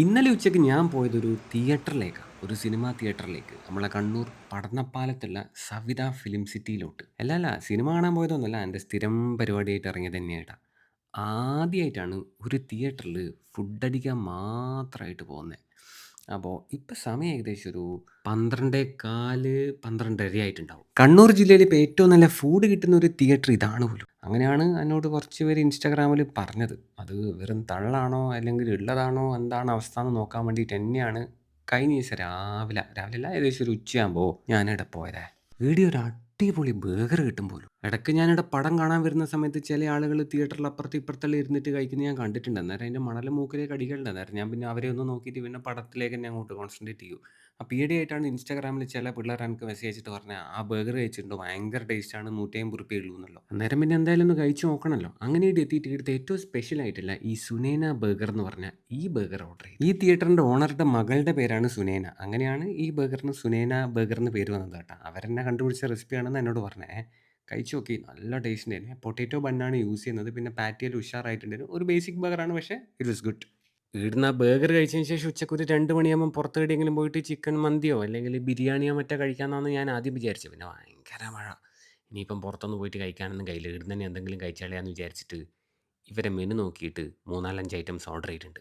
ഇന്നലെ ഉച്ചയ്ക്ക് ഞാൻ പോയതൊരു തിയേറ്ററിലേക്കാണ് ഒരു സിനിമാ തിയേറ്ററിലേക്ക്. നമ്മളെ കണ്ണൂർ പടന്നപ്പാലത്തുള്ള സവിത ഫിലിം സിറ്റിയിലോട്ട്. അല്ല അല്ല സിനിമ കാണാൻ പോയതൊന്നുമല്ല എന്റെ സ്ഥിരം പരിപാടിയായിട്ട് ഇറങ്ങിയത് തന്നെയായിട്ടാണ് ആദ്യമായിട്ടാണ് ഒരു തിയേറ്ററിൽ ഫുഡ് അടിക്കാൻ മാത്രമായിട്ട് പോകുന്നത് അപ്പോൾ ഇപ്പം സമയം ഏകദേശം ഒരു പന്ത്രണ്ടേ കാൽ പന്ത്രണ്ടര ആയിട്ടുണ്ടാവും. കണ്ണൂർ ജില്ലയിൽ ഇപ്പോൾ ഏറ്റവും നല്ല ഫുഡ് കിട്ടുന്ന ഒരു തിയേറ്റർ ഇതാണ് പോലും. അങ്ങനെയാണ് എന്നോട് കുറച്ച് പേര് ഇൻസ്റ്റാഗ്രാമിൽ പറഞ്ഞത്. അത് വെറും തള്ളാണോ അല്ലെങ്കിൽ ഉള്ളതാണോ എന്താണ് അവസ്ഥ എന്ന് നോക്കാൻ വേണ്ടിയിട്ട് തന്നെയാണ് കഴിഞ്ഞ ദിവസം രാവിലെ രാവിലെ അല്ല ഏകദേശം ഒരു ഉച്ചയാകുമ്പോൾ ഞാനിവിടെ പോയതേ. വീഡിയോ ഒരു അടിപൊളി ബേഗർ കിട്ടും പോലും. ഇടയ്ക്ക് ഞാനിവിടെ പടം കാണാൻ വരുന്ന സമയത്ത് ചില ആളുകൾ തിയേറ്ററിൽ അപ്പുറത്ത് ഇപ്പുറത്തെല്ലാം ഇരുന്നിട്ട് കഴിക്കുന്നത് ഞാൻ കണ്ടിട്ടുണ്ട്. അന്നേരം അതിന്റെ മണൽ മൂക്കിലേക്ക് അടിക്കലുണ്ട് അന്നേരം ഞാൻ പിന്നെ അവരെ ഒന്ന് നോക്കിയിട്ട് പിന്നെ പടത്തിലേക്ക് തന്നെ അങ്ങോട്ട് കോൺസെൻട്രേറ്റ് ചെയ്യും. അപ്പോൾ ഈയിടെയായിട്ടാണ് ഇൻസ്റ്റാഗ്രാമിൽ ചില പിള്ളേർ എനിക്ക് മെസ്സേജ് അയച്ചിട്ട് പറഞ്ഞാൽ ആ ബർഗർ കഴിച്ചിട്ടുണ്ട്? ഭയങ്കര ടേസ്റ്റ് ആണ്. അമ്പത് റുപ്യ ഉള്ളൂ എന്നല്ലോ അന്നേരം പിന്നെ എന്തായാലും ഒന്ന് കഴിച്ച് നോക്കണമല്ലോ അങ്ങനെ ഇവിടെ എത്തിയിട്ട് ഇവിടുത്തെ ഏറ്റവും സ്പെഷ്യൽ ആയിട്ടില്ല ഈ സുനേന ബർഗർ എന്ന് പറഞ്ഞ ഈ ബർഗർ ഓർഡർ ചെയ്തു. ഈ തിയേറ്ററിന്റെ ഓണറുടെ മകളുടെ പേരാണ് സുനേന. അങ്ങനെയാണ് ഈ ബർഗറിന് സുനേന ബർഗർ എന്ന് പേര് വന്നത് കേട്ടോ. അവരെന്നെ കണ്ടുപിടിച്ച റെസിപ്പിയാണെന്ന് എന്നോട് പറഞ്ഞേ. കഴിച്ചു നോക്കി. നല്ല ടേസ്റ്റ് ഉണ്ടായിരുന്നു പൊട്ടേറ്റോ ബണ്ണാണ് യൂസ് ചെയ്യുന്നത്. പിന്നെ പാറ്റിയിൽ ഉഷാറായിട്ടുണ്ടായിരുന്നു. ഒരു ബേസിക് ബർഗറാണ് പക്ഷേ ഇറ്റ് വാസ് ഗുഡ് ഇവിടുന്ന് ആ ബർഗർ കഴിച്ചതിന് ശേഷം ഉച്ചയ്ക്ക് ഒരു രണ്ട് മണിയാകുമ്പോൾ പുറത്ത് എവിടെയെങ്കിലും പോയിട്ട് ചിക്കൻ മന്തിയോ അല്ലെങ്കിൽ ബിരിയാണിയോ മറ്റോ കഴിക്കാമെന്നാണ് ഞാൻ ആദ്യം വിചാരിച്ചത്. പിന്നെ ഭയങ്കര മഴ. ഇനിയിപ്പം പുറത്തൊന്നും പോയിട്ട് കഴിക്കാനൊന്നും കഴിയില്ല. ഇവിടുന്ന് തന്നെ എന്തെങ്കിലും കഴിച്ചാളയാന്ന് വിചാരിച്ചിട്ട് ഇവരെ മെനു നോക്കിയിട്ട് മൂന്നാലഞ്ച് ഐറ്റംസ് ഓർഡർ ചെയ്തിട്ടുണ്ട്.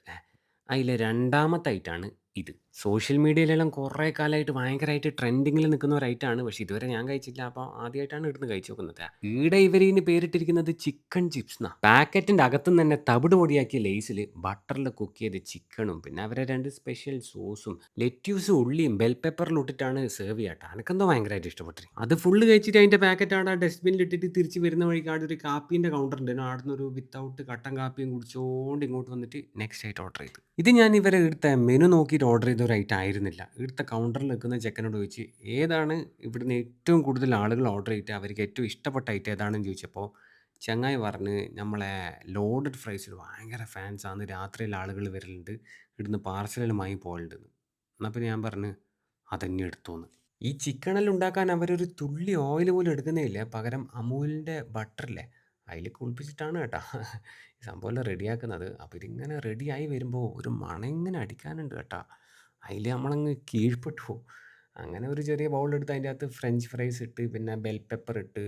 അതിലെ രണ്ടാമത്തെ ഐറ്റമാണ് ഇത്. സോഷ്യൽ മീഡിയയിലെല്ലാം കുറേ കാലമായിട്ട് ഭയങ്കരമായിട്ട് ട്രെൻഡിങ്ങിൽ നിൽക്കുന്ന ഒരു ഐറ്റമാണ്. പക്ഷേ ഇതുവരെ ഞാൻ കഴിച്ചില്ല. അപ്പോൾ ആദ്യമായിട്ടാണ് ഇവിടുന്ന് കഴിച്ചു നോക്കുന്നത്. ഈടെ ഇവരിന് പേരിട്ടിരിക്കുന്നത് ചിക്കൻ ചിപ്സ് എന്നാ. പാക്കറ്റിന്റെ അകത്തുനിന്ന് തന്നെ തവിട് പൊടിയാക്കിയ ലേസിൽ ബട്ടറിൽ കുക്ക് ചെയ്ത ചിക്കനും പിന്നെ അവരെ രണ്ട് സ്പെഷ്യൽ സോസും ലെറ്റ്യൂസും ഉള്ളിയും ബെൽ പേപ്പറിൽ ഇട്ടിട്ടാണ് സെർവ് ചെയ്യാട്ടോ എനിക്കെന്തോ ഭയങ്കരമായിട്ട് ഇഷ്ടപ്പെട്ടു അത് ഫുള്ള് കഴിച്ചിട്ട് അതിന്റെ പാക്കറ്റ് അവിടെ ഡസ്റ്റ്ബിനിൽ ഇട്ടിട്ട് തിരിച്ച് വരുന്ന വഴിക്ക് അവിടെ ഒരു കാപ്പീന്റെ കൗണ്ടർ ഉണ്ട്. അവിടെ നിന്ന് ഒരു വിത്തൗട്ട് കട്ടൻ കാപ്പിയും കുടിച്ചുകൊണ്ട് ഇങ്ങോട്ട് വന്നിട്ട് നെക്സ്റ്റ് ആയിട്ട് ഓർഡർ ചെയ്തു. ഇത് ഞാൻ ഇവരെ ഇവിടുത്തെ മെനു നോക്കിയിട്ട് ഓർഡർ ചെയ്ത ഒരു ഐറ്റം ആയിരുന്നില്ല. ഇവിടുത്തെ കൗണ്ടറിൽ നിൽക്കുന്ന ചെക്കനോട് ചോദിച്ച് ഏതാണ് ഇവിടുന്ന് ഏറ്റവും കൂടുതൽ ആളുകൾ ഓർഡർ ചെയ്തിട്ട് അവർക്ക് ഏറ്റവും ഇഷ്ടപ്പെട്ട ഐറ്റം ഏതാണെന്ന് ചോദിച്ചപ്പോൾ ചങ്ങായി പറഞ്ഞ് നമ്മളെ ലോഡഡ് ഫ്രൈസിൽ ഭയങ്കര ഫാൻസാണ് രാത്രിയിൽ ആളുകൾ വരലുണ്ട്. ഇവിടുന്ന് പാർസലുമായി പോകലുണ്ട് എന്നാൽ പിന്നെ ഞാൻ പറഞ്ഞ് അതന്നെ എടുത്തോന്ന് ഈ ചിക്കനെല്ലാം ഉണ്ടാക്കാൻ അവരൊരു തുള്ളി ഓയിൽ പോലും എടുക്കുന്നേ ഇല്ല. പകരം അമൂലിന്റെ ബട്ടറില്ലേ അതിൽ കുളിപ്പിച്ചിട്ടാണ് കേട്ടോ. ഈ സംഭവമെല്ലാം റെഡിയാക്കുന്നത്. അപ്പോൾ ഇതിങ്ങനെ റെഡിയായി വരുമ്പോൾ ഒരു മണം ഇങ്ങനെ അടിക്കാനുണ്ട് കേട്ടോ. അതിൽ നമ്മളങ്ങ് കീഴ്പ്പെട്ടു പോകും അങ്ങനെ ഒരു ചെറിയ ബൗളെടുത്ത് അതിന്റെ അകത്ത് ഫ്രഞ്ച് ഫ്രൈസ് ഇട്ട് പിന്നെ ബെൽ പെപ്പർ ഇട്ട്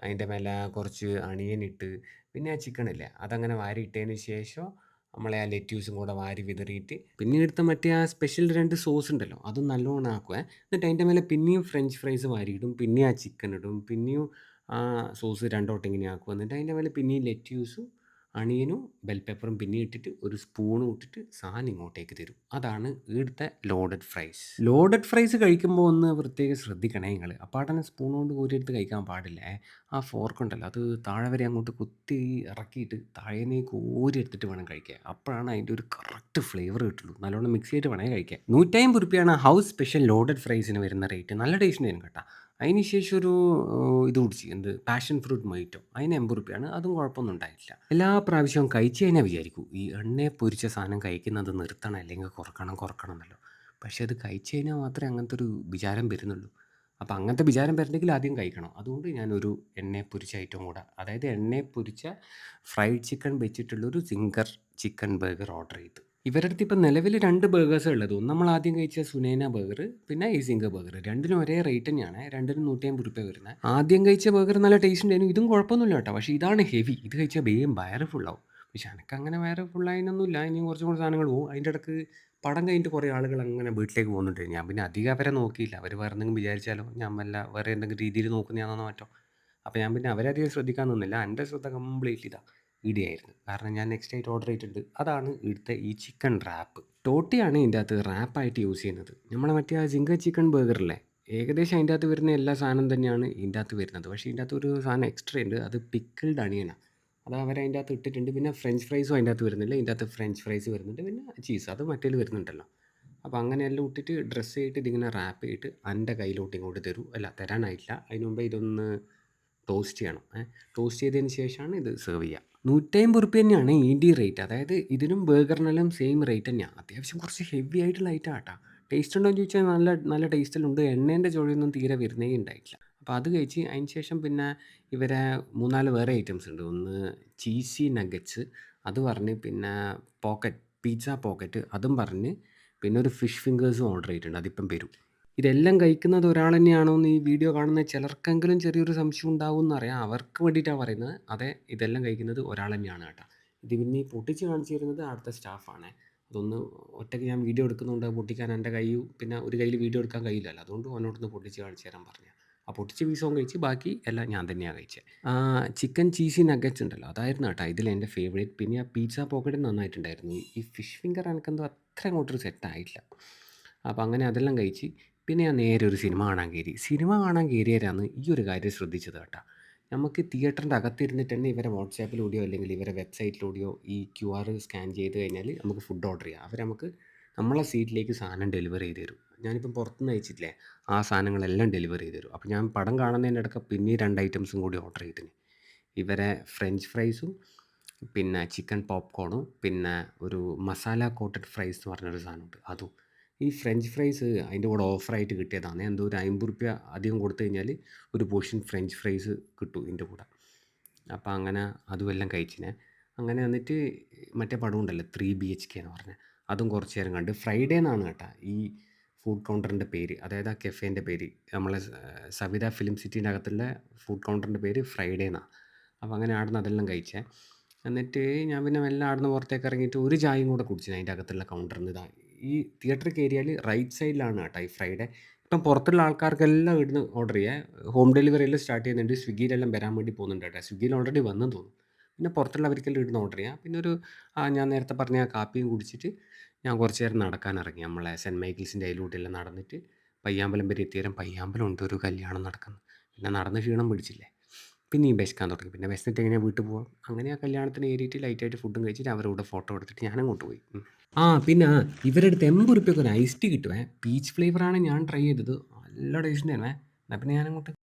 അതിന്റെ മേലെ കുറച്ച് അണിയൻ ഇട്ട് പിന്നെ ആ ചിക്കൻ ഇല്ലേ അതങ്ങനെ വാരി ഇട്ടതിന് ശേഷം നമ്മളെ ആ ലെറ്റ്യൂസും കൂടെ വാരി വിതറിയിട്ട് പിന്നെ എടുത്ത മറ്റേ ആ സ്പെഷ്യൽ രണ്ട് സോസ് ഉണ്ടല്ലോ അതും നല്ലോണം ആക്കുക എന്നിട്ട് അതിന്റെ മേലെ പിന്നെയും ഫ്രഞ്ച് ഫ്രൈസ് വാരിയിടും പിന്നെ ആ ചിക്കൻ ഇടും പിന്നെയും ആ സോസ് രണ്ടോട്ടം ഇങ്ങനെ ആക്കും. എന്നിട്ട് അതിന്റെ മേലെ പിന്നെയും ലെറ്റ്യൂസും അണിയനും ബെൽ പേപ്പറും പിന്നെ ഇട്ടിട്ട് ഒരു സ്പൂണും ഇട്ടിട്ട് സാധനം ഇങ്ങോട്ടേക്ക് തരും. അതാണ് ഇവിടുത്തെ ലോഡഡ് ഫ്രൈസ് ലോഡഡ് ഫ്രൈസ് കഴിക്കുമ്പോൾ ഒന്ന് പ്രത്യേകം ശ്രദ്ധിക്കണേ നിങ്ങൾ അപ്പാടനെ സ്പൂൺ കൊണ്ട് കോരിയെടുത്ത് കഴിക്കാൻ പാടില്ല. ആ ഫോർക്ക് ഉണ്ടല്ലോ അത് താഴെ വരെ അങ്ങോട്ട് കുത്തി ഇറക്കിയിട്ട് താഴേനേക്ക് കോരി എടുത്തിട്ട് വേണം കഴിക്കാൻ. അപ്പോഴാണ് അതിന്റെ ഒരു കറക്റ്റ് ഫ്ലേവർ കിട്ടുള്ളൂ. നല്ലോണം മിക്സ് ചെയ്തിട്ട് വേണേ കഴിക്കാൻ. നൂറ്റമ്പത് റുപ്യാണ് ഹൗസ് സ്പെഷ്യൽ ലോഡഡ് ഫ്രൈസിന് വരുന്ന റേറ്റ് നല്ല ടേസ്റ്റ് വരും കേട്ടോ. അതിന് ശേഷം ഒരു ഇത് കുടിച്ച്. എന്ത്? പാഷൻ ഫ്രൂട്ട് മൊയ്റ്റോ അതിന് എൺപത് റുപ്യാണ്. അതും കുഴപ്പമൊന്നും ഉണ്ടായിട്ടില്ല. എല്ലാ പ്രാവശ്യവും കഴിച്ച് കഴിഞ്ഞാൽ വിചാരിക്കും ഈ എണ്ണയെ പൊരിച്ച സാധനം കഴിക്കുന്നത് നിർത്തണം അല്ലെങ്കിൽ കുറക്കണം കുറക്കണം എന്നല്ലോ. പക്ഷേ അത് കഴിച്ച് കഴിഞ്ഞാൽ മാത്രമേ അങ്ങനത്തെ ഒരു വിചാരം വരുന്നുള്ളൂ. അപ്പോൾ അങ്ങനത്തെ വിചാരം വരണമെങ്കിൽ ആദ്യം കഴിക്കണം. അതുകൊണ്ട് ഞാനൊരു എണ്ണയെ പൊരിച്ച ഐറ്റം കൂടെ അതായത് എണ്ണയെ പൊരിച്ച ഫ്രൈഡ് ചിക്കൻ വെച്ചിട്ടുള്ളൊരു സിംഗർ ചിക്കൻ ബർഗർ ഓർഡർ ചെയ്തു. ഇവരുടെ അടുത്ത് ഇപ്പം നിലവിൽ രണ്ട് ബർഗേഴ്സാ ഉള്ളത്. ഒന്ന് നമ്മൾ ആദ്യം കഴിച്ച സുനേന ബർഗർ പിന്നെ ഈ ബേഗർ രണ്ടിനും ഒരേ റേറ്റ് തന്നെയാണ്. രണ്ടിനും നൂറ്റി അമ്പത് റുപ്യ വരുന്നത് ആദ്യം കഴിച്ച ബർഗർ നല്ല ടേസ്റ്റ് ഉണ്ടായിരുന്നു. ഇതും കുഴപ്പമൊന്നുമില്ല കേട്ടോ. പക്ഷേ ഇതാണ് ഹെവി ഇത് കഴിച്ചാൽ വേഗം വയറ് ഫുള്ളാവും പക്ഷെ എനിക്ക് അങ്ങനെ വയറ് ഫുള്ളായിനൊന്നുമില്ല ഇനി കുറച്ചും കൂടി സാധനങ്ങൾ പോകും അതിന്റെ ഇടയ്ക്ക് പടം കഴിഞ്ഞിട്ട് കുറേ ആളുകൾ അങ്ങനെ വീട്ടിലേക്ക് പോകുന്നുണ്ട്. ഞാൻ പിന്നെ അധികം അവരെ നോക്കിയില്ല. അവർ വേറെ എന്തെങ്കിലും വിചാരിച്ചാലോ? ഞാൻ വല്ല വേറെ എന്തെങ്കിലും രീതിയിൽ നോക്കുന്നതാണെന്നോ മറ്റോ? അപ്പോൾ ഞാൻ പിന്നെ അവരധികം ശ്രദ്ധിക്കാൻ നിന്നില്ല. എന്റെ ശ്രദ്ധ കംപ്ലീറ്റ്ലി ഇതാ. ഈടെയായിരുന്നു കാരണം ഞാൻ നെക്സ്റ്റ് ആയിട്ട് ഓർഡർ ചെയ്തിട്ടുണ്ട്. അതാണ് ഇവിടുത്തെ ഈ ചിക്കൻ റാപ്പ് ടോട്ടിയാണ് ഇതിന്റെ അകത്ത് റാപ്പായിട്ട് യൂസ് ചെയ്യുന്നത്. നമ്മളെ മറ്റേ ആ ജിങ്ക ചിക്കൻ അല്ലേ ഏകദേശം അതിന്റെ അകത്ത് വരുന്ന എല്ലാ സാധനം തന്നെയാണ് ഇതിന്റെ അകത്ത് വരുന്നത്. പക്ഷേ ഇതിന്റെ അകത്ത് ഒരു സാധനം എക്സ്ട്രാ ഉണ്ട്. അത് പിക്കിൾഡ് അണിയനാണ് അത് അവർ അതിന്റെ അകത്ത് ഇട്ടിട്ടുണ്ട്. പിന്നെ ഫ്രഞ്ച് ഫ്രൈസും അതിന്റെ അകത്ത് വരുന്നില്ല ഇതിന്റെ അകത്ത് ഫ്രഞ്ച് ഫ്രൈസ് വരുന്നുണ്ട്. പിന്നെ ചീസ് അത് മറ്റേൽ വരുന്നുണ്ടല്ലോ. അപ്പോൾ അങ്ങനെയെല്ലാം ഇട്ടിട്ട് ഡ്രസ്സ് ചെയ്തിട്ട് ഇതിങ്ങനെ റാപ്പ് ചെയ്തിട്ട് എന്റെ കയ്യിലോട്ട് ഇങ്ങോട്ട് തരൂ. അല്ല തരാനായിട്ടില്ല. അതിന് മുമ്പേ ഇതൊന്ന് ടോസ്റ്റ് ചെയ്യണം. ടോസ്റ്റ് ചെയ്തതിന് ശേഷമാണ് ഇത് സെർവ് ചെയ്യുക. നൂറ്റമ്പത് റുപ്യ തന്നെയാണ് ഇ ഡി റേറ്റ് അതായത് ഇതിനും ബർഗറിനെല്ലാം സെയിം റേറ്റ് തന്നെയാണ് അത്യാവശ്യം കുറച്ച് ഹെവി ആയിട്ടുള്ള ഐറ്റം ആട്ടാ. ടേസ്റ്റ് ഉണ്ടോ എന്ന് ചോദിച്ചാൽ നല്ല നല്ല ടേസ്റ്റിലുണ്ട് എണ്ണേന്റെ ചുവയൊന്നും തീരെ വരുന്നേ ഉണ്ടായിട്ടില്ല അപ്പോൾ അത് കഴിച്ച് അതിന് ശേഷം പിന്നെ ഇവരെ മൂന്നാൽ വേറെ ഐറ്റംസ് ഉണ്ട്. ഒന്ന് ചീസി നഗറ്റ്സ് അത് പറഞ്ഞ് പിന്നെ പോക്കറ്റ് പിസ്സ പോക്കറ്റ് അതും പറഞ്ഞ് പിന്നെ ഒരു ഫിഷ് ഫിംഗേഴ്സും ഓർഡർ ചെയ്തിട്ടുണ്ട്. അതിപ്പം വരും. ഇതെല്ലാം കഴിക്കുന്നത് ഒരാൾ തന്നെയാണോ എന്ന് ഈ വീഡിയോ കാണുന്ന ചിലർക്കെങ്കിലും ചെറിയൊരു സംശയം ഉണ്ടാവും എന്നറിയാം അവർക്ക് വേണ്ടിയിട്ടാണ് പറയുന്നത്. അതെ ഇതെല്ലാം കഴിക്കുന്നത് ഒരാൾ തന്നെയാണ് കേട്ടോ. ഇത് പിന്നെ ഈ പൊട്ടിച്ച് കാണിച്ച് തരുന്നത് അവിടുത്തെ സ്റ്റാഫാണ് അതൊന്ന് ഒറ്റയ്ക്ക് ഞാൻ വീഡിയോ എടുക്കുന്നുണ്ട്. പൊട്ടിക്കാൻ എന്റെ കൈ പിന്നെ ഒരു കയ്യിൽ വീഡിയോ എടുക്കാൻ കഴിയില്ലല്ലോ. അതുകൊണ്ട് ഓനോടൊന്ന് പൊട്ടിച്ച് കാണിച്ചു തരാൻ പറഞ്ഞു ആ പൊട്ടിച്ച പീസവും കഴിച്ച് ബാക്കി എല്ലാം ഞാൻ തന്നെയാണ് കഴിച്ചത് ചിക്കൻ ചീസി നഗറ്റ്സ് ഉണ്ടല്ലോ. അതായിരുന്നു കേട്ടോ ഇതിൽ എന്റെ ഫേവറേറ്റ് പിന്നെ ആ പിസ്സ പോക്കറ്റ് നന്നായിട്ടുണ്ടായിരുന്നു. ഈ ഫിഷ് ഫിംഗർ എനിക്കെന്തോ അത്ര അങ്ങോട്ടൊരു സെറ്റായിട്ടില്ല അപ്പോൾ അങ്ങനെ അതെല്ലാം കഴിച്ച് പിന്നെ ഞാൻ നേരെ ഒരു സിനിമ കാണാൻ കയറി. സിനിമ കാണാൻ കയറിയവരാണ് ഈ ഒരു കാര്യം ശ്രദ്ധിച്ചത് കേട്ടോ. നമുക്ക് തിയേറ്ററിന്റെ അകത്തിരുന്നിട്ട് തന്നെ ഇവരെ വാട്സാപ്പിലൂടെയോ അല്ലെങ്കിൽ ഇവരെ വെബ്സൈറ്റിലൂടെയോ ഈ ക്യു ആർ സ്കാൻ ചെയ്ത് കഴിഞ്ഞാൽ നമുക്ക് ഫുഡ് ഓർഡർ ചെയ്യാം. അവർ നമുക്ക് നമ്മളെ സീറ്റിലേക്ക് സാധനം ഡെലിവറി ചെയ്ത് തരും. ഞാനിപ്പം പുറത്തുനിന്ന് അയച്ചിട്ടില്ലേ ആ സാധനങ്ങളെല്ലാം ഡെലിവറി ചെയ്ത് തരും. അപ്പോൾ ഞാൻ പടം കാണുന്നതിന്റെ ഇടയ്ക്ക് പിന്നെ രണ്ട് ഐറ്റംസും കൂടി ഓർഡർ ചെയ്തിന്. ഇവരെ ഫ്രഞ്ച് ഫ്രൈസും പിന്നെ ചിക്കൻ പോപ്കോണും പിന്നെ ഒരു മസാല കോട്ടഡ് ഫ്രൈസ് എന്ന് പറഞ്ഞൊരു സാധനമുണ്ട്. അതും. ഈ ഫ്രഞ്ച് ഫ്രൈസ് അതിന്റെ കൂടെ ഓഫറായിട്ട് കിട്ടിയതാണ്. എന്തോ ഒരു അമ്പത് റുപ്യ അധികം കൊടുത്തു കഴിഞ്ഞാൽ ഒരു പോർഷൻ ഫ്രഞ്ച് ഫ്രൈസ് കിട്ടും ഇതിന്റെ കൂടെ. അപ്പോൾ അങ്ങനെ അതും എല്ലാം കഴിച്ചിനെ. അങ്ങനെ വന്നിട്ട് മറ്റേ പടം ഉണ്ടല്ലോ ത്രീ ബി എച്ച് കെ എന്ന് പറഞ്ഞാൽ അതും കുറച്ച് നേരം കണ്ട് ഫ്രൈഡേ എന്നാണ് കേട്ടോ ഈ ഫുഡ് കൗണ്ടറിന്റെ പേര്. അതായത് ആ കെഫേന്റെ പേര്. നമ്മളെ സവിത ഫിലിം സിറ്റീന്റെ അകത്തുള്ള ഫുഡ് കൗണ്ടറിന്റെ പേര് ഫ്രൈഡേ എന്നാണ് അപ്പോൾ അങ്ങനെ ആടുന്ന് അതെല്ലാം കഴിച്ചേ. എന്നിട്ട് ഞാൻ പിന്നെ എല്ലാം ആടുന്ന പുറത്തേക്ക് ഇറങ്ങിയിട്ട് ഒരു ചായയും കൂടെ കുടിച്ചു അതിന്റെ അകത്തുള്ള കൗണ്ടറിൽ നിന്ന് ഈ തിയേറ്റർ കയറിയാൽ റൈറ്റ് സൈഡിലാണ് കേട്ടോ ഈ ഫ്രൈഡേ ഇപ്പം പുറത്തുള്ള ആൾക്കാർക്കെല്ലാം ഇവിടുന്ന് ഓർഡർ ചെയ്യുക ഹോം ഡെലിവറി എല്ലാം സ്റ്റാർട്ട് ചെയ്യുന്നുണ്ട്. സ്വിഗ്ഗിയിലെല്ലാം വരാൻ വേണ്ടി പോകുന്നുണ്ട് കേട്ടോ. സ്വിഗ്ഗിയിൽ ഓൾറെഡി വന്നെന്ന് തോന്നുന്നു. പിന്നെ പുറത്തുള്ളവർക്കെല്ലാം ഇവിടുന്ന് ഓർഡർ ചെയ്യാം. പിന്നെ ഒരു ഞാൻ നേരത്തെ പറഞ്ഞ ആ കാപ്പിയും കുടിച്ചിട്ട് ഞാൻ കുറച്ച് നേരം നടക്കാൻ ഇറങ്ങി. നമ്മളെ സെന്റ് മൈക്കിൾസിന്റെ അതിലൂടെയെല്ലാം നടന്നിട്ട് പയ്യാമ്പലം വരെ എത്തിയേരം പയ്യാമ്പലം ഉണ്ട് ഒരു കല്യാണം നടക്കുന്നത് പിന്നെ നടന്ന് ക്ഷീണം പിടിച്ചില്ലേ? പിന്നെ ഈ വിശക്കാൻ തുടങ്ങി. പിന്നെ വിശന്നിട്ട് എങ്ങനെ വീട്ടിൽ പോകാം അങ്ങനെ ആ കല്യാണത്തിന് കയറിയിട്ട് ലൈറ്റായിട്ട് ഫുഡും കഴിച്ചിട്ട് അവരുടെ ഫോട്ടോ എടുത്തിട്ട് ഞാൻ അങ്ങോട്ട് പോയി. ആ പിന്നെ ഇവരുടെ അടുത്ത് എൺപത് ഒരു ഐസ് ടീ കിട്ടുവേ പീച്ച് ഫ്ലേവറാണ് ഞാൻ ട്രൈ ചെയ്തത്. നല്ല ടേസ്റ്റ് തന്നെ എന്നാൽ പിന്നെ ഞാൻ അങ്ങോട്ട്